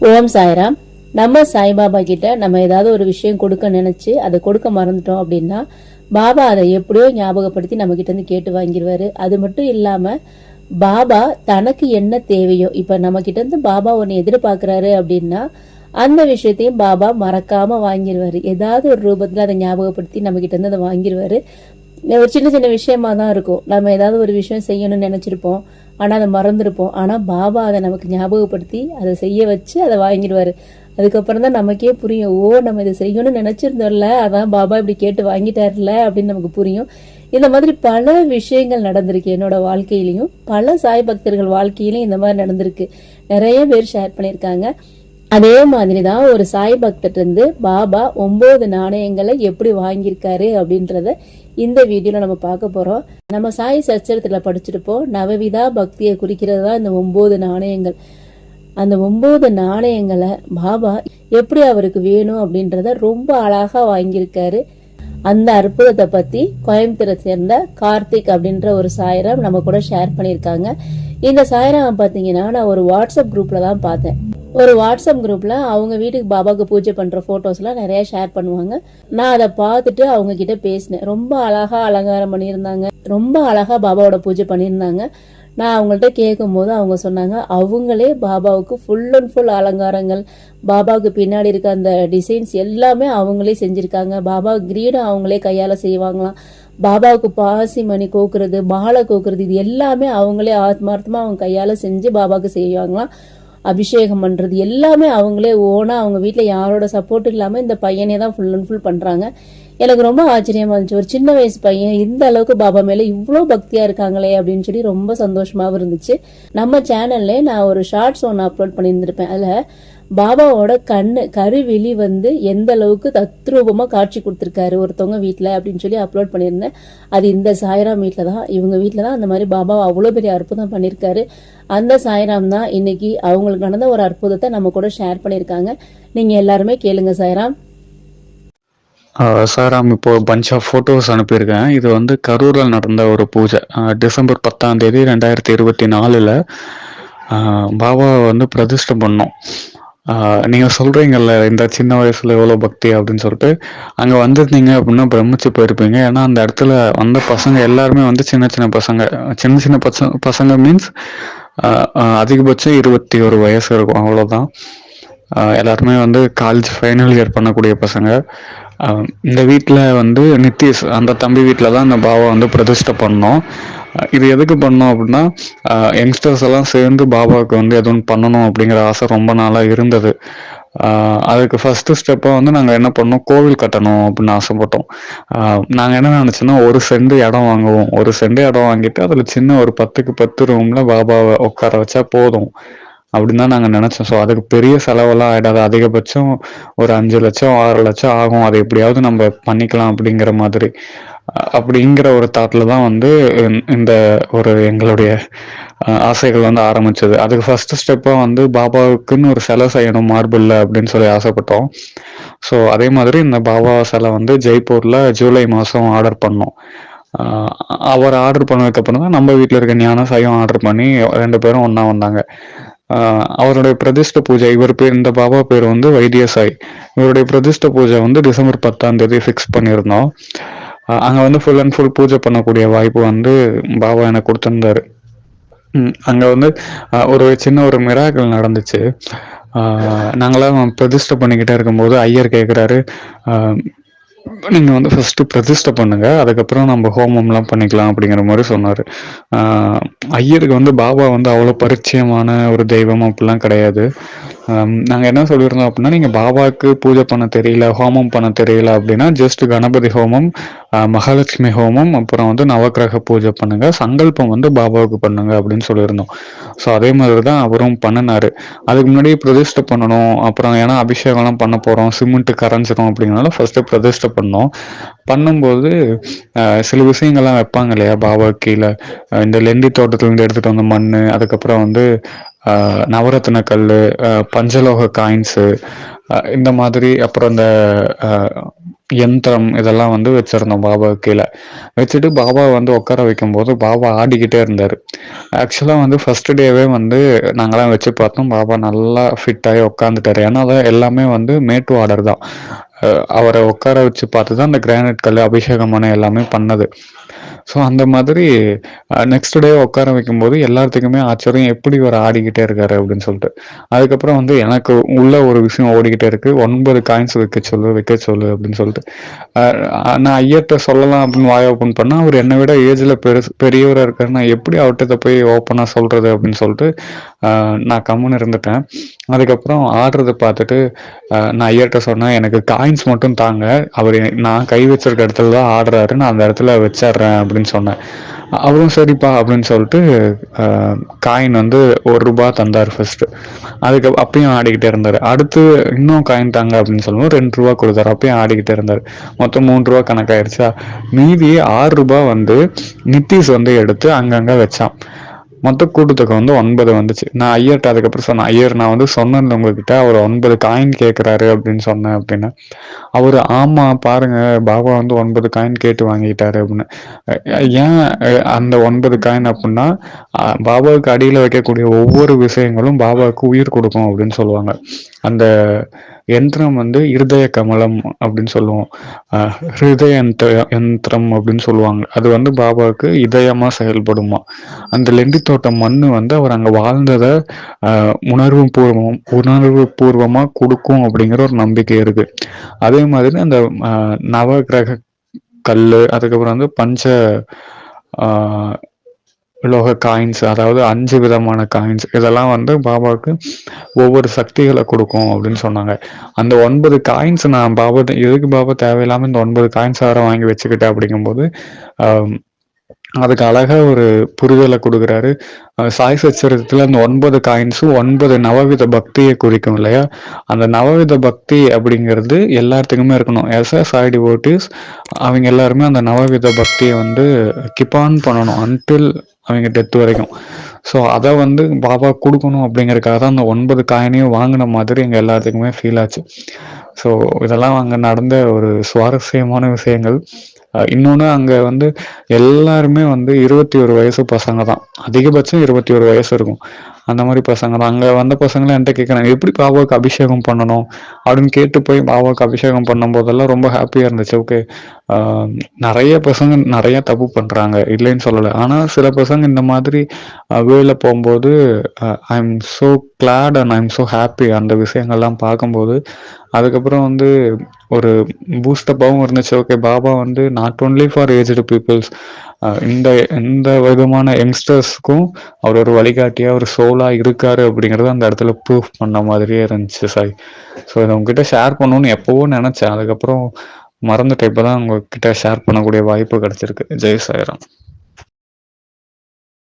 ஓம் சாய்ராம். நம்ம சாய்பாபா கிட்ட நம்ம ஏதாவது ஒரு விஷயம் கொடுக்க நினைச்சு அதை கொடுக்க மறந்துட்டோம் அப்படின்னா பாபா அதை எப்படியோ ஞாபகப்படுத்தி நம்ம கிட்ட இருந்து கேட்டு வாங்கிடுவாரு அது மட்டும் இல்லாம பாபா தனக்கு என்ன தேவையோ இப்ப நம்ம கிட்ட இருந்து பாபா ஒன்னு எதிர்பார்க்கிறாரு அப்படின்னா அந்த விஷயத்தையும் பாபா மறக்காம வாங்கிடுவாரு ஏதாவது ஒரு ரூபத்துல அதை ஞாபகப்படுத்தி நம்ம கிட்ட இருந்து அதை வாங்கிடுவாரு ஒரு சின்ன சின்ன விஷயமா தான் இருக்கும். நம்ம ஏதாவது ஒரு விஷயம் செய்யணும்னு நினச்சிருப்போம். ஆனால் அதை மறந்துருப்போம். ஆனால் பாபா அதை நமக்கு ஞாபகப்படுத்தி அதை செய்ய வச்சு அதை வாங்கிடுவாரு. அதுக்கப்புறம் தான் நமக்கே புரியும். ஓ நம்ம இதை செய்யணும்னு நினச்சிருந்தோம்ல அதான் பாபா இப்படி கேட்டு வாங்கிட்டார்ல அப்படின்னு நமக்கு புரியும். இந்த மாதிரி பல விஷயங்கள் நடந்திருக்கு என்னோட வாழ்க்கையிலையும். பல சாய் பக்தர்கள் வாழ்க்கையிலையும் இந்த மாதிரி நடந்திருக்கு. நிறைய பேர் ஷேர் பண்ணியிருக்காங்க. அதே மாதிரி தான் ஒரு சாய் பக்தர் இருந்து பாபா ஒம்பது நாணயங்களை எப்படி வாங்கியிருக்காரு அப்படின்றத இந்த வீடியோல நம்ம பார்க்க போறோம். நம்ம சாய் சச்சரத்துல படிச்சிருப்போம். நவவிதா பக்தியை குறிக்கிறது தான் இந்த ஒன்பது நாணயங்கள். அந்த ஒன்பது நாணயங்களை பாபா எப்படி அவருக்கு வேணும் அப்படின்றத ரொம்ப அழகா வாங்கியிருக்காரு. அந்த அற்புதத்தை பத்தி கோயம்புத்தூரை சேர்ந்த கார்த்திக் அப்படின்ற ஒரு சாயரம் நம்ம கூட ஷேர் பண்ணியிருக்காங்க. இந்த சாயரம் பாத்தீங்கன்னா நான் ஒரு வாட்ஸ்அப் குரூப்ல தான் பார்த்தேன். ஒரு வாட்ஸ்அப் குரூப்பில் அவங்க வீட்டுக்கு பாபாவுக்கு பூஜை பண்ணுற ஃபோட்டோஸ்லாம் நிறையா ஷேர் பண்ணுவாங்க. நான் அதை பார்த்துட்டு அவங்க கிட்ட பேசினேன். ரொம்ப அழகாக அலங்காரம் பண்ணியிருந்தாங்க. ரொம்ப அழகாக பாபாவோட பூஜை பண்ணியிருந்தாங்க. நான் அவங்கள்ட்ட கேட்கும் போது அவங்க சொன்னாங்க அவங்களே பாபாவுக்கு ஃபுல் அண்ட் ஃபுல் அலங்காரங்கள். பாபாவுக்கு பின்னாடி இருக்க அந்த டிசைன்ஸ் எல்லாமே அவங்களே செஞ்சுருக்காங்க. பாபா கிரீடம் அவங்களே கையால் செய்வாங்களாம். பாபாவுக்கு பாசி மணி கோக்குறது மாலை கோக்குறது இது எல்லாமே அவங்களே ஆத்மார்த்தமாக அவங்க கையால் செஞ்சு பாபாவுக்கு செய்வாங்களாம். அபிஷேகம் பண்ணுறது எல்லாமே அவங்களே ஓனாக அவங்க வீட்டில் யாரோட சப்போர்ட் இல்லாமல் இந்த பையனே தான் ஃபுல் அண்ட் ஃபுல் பண்ணுறாங்க எனக்கு ரொம்ப ஆச்சரியமாக இருந்துச்சு. ஒரு சின்ன வயசு பையன் இந்த அளவுக்கு பாபா மேலே இவ்வளோ பக்தியாக இருக்காங்களே அப்படின்னு சொல்லி ரொம்ப சந்தோஷமாகவும் இருந்துச்சு. நம்ம சேனல்லே நான் ஒரு ஷார்ட்ஸ் ஒன்று அப்லோட் பண்ணியிருந்திருப்பேன். அதில் பாபாவோட கண்ணு கருவெளி வந்து எந்த அளவுக்கு தத்ரூபமா காட்சி கொடுத்துருக்காரு ஒருத்தவங்க வீட்டில் அப்படின்னு சொல்லி அப்லோட் பண்ணியிருந்தேன். அது இந்த சாய்ராம் வீட்டில் தான். இவங்க வீட்டில் தான் அந்த மாதிரி பாபா அவ்வளோ பெரிய அற்புதம் பண்ணியிருக்காரு. அந்த சாய்ராம் தான் இன்னைக்கு அவங்களுக்கு நடந்த ஒரு அற்புதத்தை நம்ம கூட ஷேர் பண்ணியிருக்காங்க. நீங்க எல்லாருமே கேளுங்க சாய்ராம். சாராம் இப்போ பஞ்ச் ஆஃப் ஃபோட்டோஸ் அனுப்பியிருக்கேன். இது வந்து கரூரில் நடந்த ஒரு பூஜை. டிசம்பர் பத்தாம் தேதி ரெண்டாயிரத்தி இருபத்தி நாலில் பாபாவை வந்து பிரதிஷ்டை பண்ணோம். நீங்கள் நீங்க சொல்றீங்கல்ல இந்த சின்ன வயசுல எவ்வளவு பக்தி அப்படின்னு சொல்லிட்டு. அங்க வந்திருந்தீங்க அப்படின்னா பிரமிச்சு போயிருப்பீங்க. ஏன்னா அந்த இடத்துல வந்த பசங்க எல்லாருமே வந்து சின்ன சின்ன பசங்க. சின்ன சின்ன பசங்க பசங்க மீன்ஸ் அதிகபட்சம் இருபத்தி ஒரு வயசு இருக்கும். அவ்வளவுதான். எல்லாருமே வந்து காலேஜ் ஃபைனல் இயர் பண்ணக்கூடிய பசங்க. இந்த வீட்டில் வந்து நித்திஷ் அந்த தம்பி வீட்டில் தான் இந்த பாபா வந்து பிரதிஷ்டை பண்ணோம். இது எதுக்கு பண்ணோம் அப்படின்னா யங்ஸ்டர்ஸ் எல்லாம் சேர்ந்து பாபாவுக்கு வந்து எதுவும் பண்ணணும் அப்படிங்கிற ஆசை ரொம்ப நாளாக இருந்தது. அதுக்கு ஃபஸ்ட்டு ஸ்டெப்பாக வந்து நாங்கள் என்ன பண்ணோம்? கோவில் கட்டணும் அப்படின்னு ஆசைப்பட்டோம். நாங்கள் என்ன நினச்சோன்னா ஒரு செண்டு இடம் வாங்குவோம். ஒரு செண்டு இடம் வாங்கிட்டு அதில் சின்ன ஒரு பத்துக்கு பத்து ரூமில் பாபாவை உட்கார வச்சா போதும். அப்படின்னு தான் நாங்கள் நினச்சோம். ஸோ அதுக்கு பெரிய செலவெல்லாம் ஆகிடாது அதிகபட்சம் ஒரு அஞ்சு லட்சம் ஆறு லட்சம் ஆகும். அதை எப்படியாவது நம்ம பண்ணிக்கலாம் அப்படிங்கிற மாதிரி. அப்படிங்கிற ஒரு தாட்டில் தான் வந்து இந்த- ஒரு எங்களுடைய ஆசைகள் வந்து ஆரம்பிச்சது. அதுக்கு ஃபர்ஸ்ட் ஸ்டெப்பாக வந்து பாபாவுக்குன்னு ஒரு சிலை செய்யணும் மார்பிளில் அப்படின்னு சொல்லி ஆசைப்பட்டோம். ஸோ அதே மாதிரி இந்த பாபா சிலை வந்து ஜெய்ப்பூரில் ஜூலை மாதம் ஆர்டர் பண்ணோம். அவர் ஆர்டர் பண்ணதுக்கப்புறம் தான் நம்ம வீட்டில் இருக்க ஞான சைவம் ஆர்டர் பண்ணி ரெண்டு பேரும் ஒன்றா வந்தாங்க. அவருடைய பிரதிஷ்ட பூஜை இவர் பேர் இந்த பாபா பேர் வந்து வைத்தியசாய். இவருடைய பிரதிஷ்ட பூஜை வந்து டிசம்பர் பத்தாம் தேதி ஃபிக்ஸ் பண்ணியிருந்தோம். அங்கே வந்து ஃபுல் அண்ட் ஃபுல் பூஜை பண்ணக்கூடிய வாய்ப்பு வந்து பாபா எனக்கு கொடுத்துருந்தாரு. அங்கே வந்து ஒரு சின்ன ஒரு மிராக்கள் நடந்துச்சு. நாங்களாம் பிரதிஷ்டை பண்ணிக்கிட்டே இருக்கும்போது ஐயர் கேட்குறாரு நீங்க வந்து ஃபர்ஸ்ட் பிரதிஷ்டை பண்ணுங்க. அதுக்கப்புறம் நம்ம ஹோமம்லாம் பண்ணிக்கலாம் அப்படிங்கிற மாதிரி சொன்னாரு. ஆஹ் ஐயருக்கு வந்து பாபா வந்து அவ்வளோ பரிச்சயமான ஒரு தெய்வம் அப்படிலாம் கிடையாது. நாங்கள் என்ன சொல்லியிருந்தோம் அப்படின்னா நீங்கள் பாபாவுக்கு பூஜை பண்ண தெரியல ஹோமம் பண்ண தெரியல அப்படின்னா ஜஸ்ட் கணபதி ஹோமம் மகாலட்சுமி ஹோமம் அப்புறம் வந்து நவக்கிரக பூஜை பண்ணுங்க சங்கல்பம் வந்து பாபாவுக்கு பண்ணுங்க அப்படின்னு சொல்லியிருந்தோம். ஸோ அதே மாதிரி தான் அவரும் பண்ணினாரு. அதுக்கு முன்னாடி பிரதிஷ்டை பண்ணணும் அப்புறம் ஏன்னா அபிஷேகம்லாம் பண்ண போகிறோம் சிமெண்ட் கரைஞ்சிரும் அப்படிங்கிறனால ஃபர்ஸ்ட்டு பிரதிஷ்டை பண்ணோம். பண்ணும்போது சில விஷயங்கள்லாம் வைப்பாங்க இல்லையா பாபா கீழே? இந்த லெண்டி தோட்டத்துலேருந்து எடுத்துகிட்டு வந்த மண் அதுக்கப்புறம் வந்து நவரத்ன கல் பஞ்சலோக காயின்ஸு இந்த மாதிரி அப்புறம் இந்த யந்திரம் இதெல்லாம் வந்து வச்சிருந்தோம் பாபா கீழே. வச்சுட்டு பாபா வந்து உட்கார வைக்கும்போது பாபா ஆடிக்கிட்டே இருந்தார். ஆக்சுவலாக வந்து ஃபர்ஸ்ட் டேவே வந்து நாங்களாம் வச்சு பார்த்தோம். பாபா நல்லா ஃபிட்டாகி உட்காந்துட்டார் உட்காந்துட்டாரு ஏன்னா அதான் எல்லாமே வந்து மேட்டு ஆர்டர் தான். அவரை உட்கார வச்சு பார்த்து தான் அந்த கிரானைட் கல் அபிஷேகம் பண்ண எல்லாமே பண்ணது. ஸோ அந்த மாதிரி நெக்ஸ்ட் டே உட்கார வைக்கும்போது எல்லாத்துக்குமே ஆச்சரியம் எப்படி இவர் ஆடிக்கிட்டே இருக்காரு அப்படின்னு சொல்லிட்டு. அதுக்கப்புறம் வந்து எனக்கு உள்ள ஒரு விஷயம் ஓடிக்கிட்டே இருக்கு. ஒன்பது காயின்ஸ் வைக்க சொல்லு வைக்க சொல்லு அப்படின்னு சொல்லிட்டு. நான் ஐயர்கிட்ட சொல்லலாம் அப்படின்னு வாய் ஓப்பன் பண்ணால் அவர் என்னை விட ஏஜ்ல பெருசு பெரியவராக இருக்காரு. நான் எப்படி அவர்கிட்ட போய் ஓப்பனாக சொல்றது அப்படின்னு சொல்லிட்டு நான் கம்முன்னு இருந்துட்டேன். அதுக்கப்புறம் ஆடுறதை பார்த்துட்டு நான் ஐயர்கிட்ட சொன்னேன் எனக்கு காயின்ஸ் மட்டும் தாங்க. அவர் நான் கை வச்சிருக்க இடத்துல தான் ஆடுறாரு. நான் அந்த இடத்துல வச்சிடுறேன் அப்படின்னு சொன்னேன். அவரும் சரிப்பா அப்படின்னு சொல்லிட்டு காயின் வந்து ஒரு ரூபாய் தந்தார் ஃபர்ஸ்ட் அதுக்கு அப்பயும் ஆடிக்கிட்டே இருந்தார். அடுத்து இன்னும் காயின் தாங்க அப்படின்னு சொல்லுவோம் ரெண்டு ரூபா கொடுத்தாரு. அப்பயும் ஆடிக்கிட்டே இருந்தார். மொத்தம் மூணு ரூபா கணக்காயிருச்சா? மீதி ஆறு ரூபாய் வந்து நித்திஷ் வந்து எடுத்து அங்கங்க வச்சான். மொத்த கூட்டத்துக்கு வந்து ஒன்பது வந்துச்சு. நான் ஐயர்கிட்ட அதுக்கப்புறம் சொன்னேன் ஐயர் நான் வந்து சொன்னேன் உங்ககிட்ட அவர் ஒன்பது காயின் கேட்குறாரு அப்படின்னு சொன்னேன் அப்படின்னு அவர் ஆமா பாருங்க பாபா வந்து ஒன்பது காயின் கேட்டு வாங்கிட்டாரு அப்படின்னு. ஏன் அந்த ஒன்பது காயின் அப்படின்னா பாபாவுக்கு அடியில் வைக்கக்கூடிய ஒவ்வொரு விஷயங்களும் பாபாவுக்கு உயிர் கொடுக்கும் அப்படின்னு சொல்லுவாங்க. அந்த யந்திரம் வந்து இருதய கமலம் அப்படின்னு சொல்லுவோம். ஹிருதய யந்திரம் அப்படின்னு சொல்லுவாங்க. அது வந்து பாபாவுக்கு இதயமா செயல்படுமா. அந்த லெண்டி தோட்டம் மண்ணு வந்து அவர் அங்க வாழ்ந்ததை உணர்வு பூர்வம் உணர்வு பூர்வமா கொடுக்கும் அப்படிங்கிற ஒரு நம்பிக்கை இருக்கு. அதே மாதிரி அந்த ஆஹ் நவகிரக கல் அதுக்கப்புறம் வந்து பஞ்ச ஆஹ் உலோக காயின்ஸ் அதாவது அஞ்சு விதமான காயின்ஸ் இதெல்லாம் வந்து பாபாவுக்கு ஒவ்வொரு சக்திகளை கொடுக்கும் அப்படின்னு சொன்னாங்க. அந்த ஒன்பது காயின்ஸ் நான் பாபா எதுக்கு பாபா தேவையில்லாம இந்த ஒன்பது காயின்ஸ் வேற வாங்கி வச்சுக்கிட்டேன் அப்படிங்கும்போது ஆஹ் அதுக்கு அழகா ஒரு புரிதலை கொடுக்குறாரு. சாய் சச்சரித்துல அந்த ஒன்பது காயின்ஸும் ஒன்பது நவவித பக்தியை குறிக்கும் இல்லையா? அந்த நவவித பக்தி அப்படிங்கிறது எல்லாத்துக்குமே இருக்கணும். எஸ் எஸ் சாய் டிவோட்டிஸ் அவங்க எல்லாருமே அந்த நவவித பக்தியை வந்து கிப் ஆன் பண்ணணும் அன்டில் அவங்க டெத் வரைக்கும். ஸோ அதை வந்து பாபா கொடுக்கணும் அப்படிங்கிறக்காக தான் அந்த ஒன்பது காயினையும் வாங்கின மாதிரி எங்கள் எல்லாத்துக்குமே ஃபீல் ஆச்சு. ஸோ இதெல்லாம் அங்கே நடந்த ஒரு சுவாரஸ்யமான விஷயங்கள். இன்னொன்று அங்கே வந்து எல்லாருமே வந்து இருபத்தி ஒரு வயசு பசங்க தான் அதிகபட்சம் இருபத்தி ஒரு வயசு இருக்கும். அந்த மாதிரி பசங்க அங்கே வந்த பசங்களாம் என்கிட்ட கேட்குறாங்க எப்படி பாபாவுக்கு அபிஷேகம் பண்ணணும்? அப்படின்னு கேட்டு போய் பாபாவுக்கு அபிஷேகம் பண்ணும் போதெல்லாம் ரொம்ப ஹாப்பியாக இருந்துச்சு. ஓகே நிறைய பசங்க நிறைய தப்பு பண்ணுறாங்க இல்லைன்னு சொல்லலை. ஆனால் சில பசங்க இந்த மாதிரி வேலை போகும்போது I am so glad and I am so happy அந்த விஷயங்கள்லாம் பார்க்கும்போது அதுக்கப்புறம் வந்து ஒரு பூஸ்டப்பாகவும் இருந்துச்சு. ஓகே பாபா வந்து not only for aged peoples இந்த இந்த விதமான யங்ஸ்டர்ஸ்க்கும் அவர் ஒரு வழிகாட்டியா ஒரு சோலா இருக்காரு அப்படிங்கிறத அந்த இடத்துல ப்ரூஃப் பண்ண மாதிரியே இருந்துச்சு சாய். ஸோ இதை உங்ககிட்ட ஷேர் பண்ணணும்னு எப்பவோ நினச்சேன். அதுக்கப்புறம் மறந்துட்டேன். இப்பதான் உங்ககிட்ட ஷேர் பண்ணக்கூடிய வாய்ப்பு கிடைச்சிருக்கு. ஜெய் சாய்ராம்.